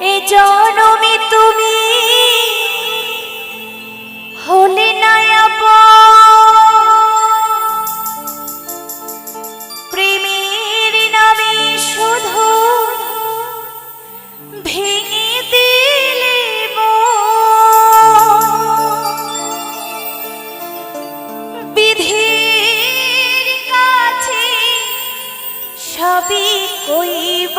এ জনমে তুমি হলে নায়াব প্রেমের নামে শুধু ভেঙে দিলে বিধির কাছে সবই কইব।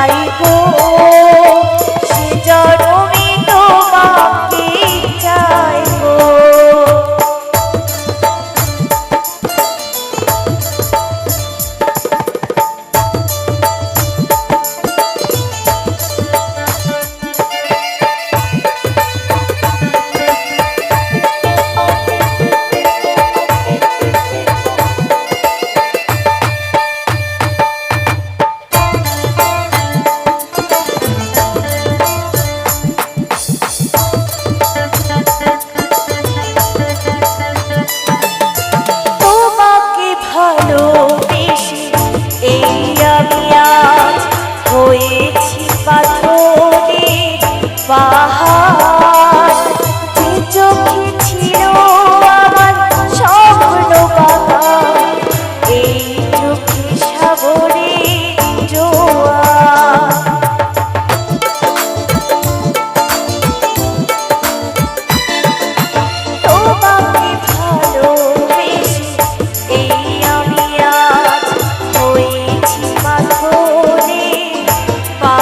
যাই গো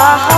ha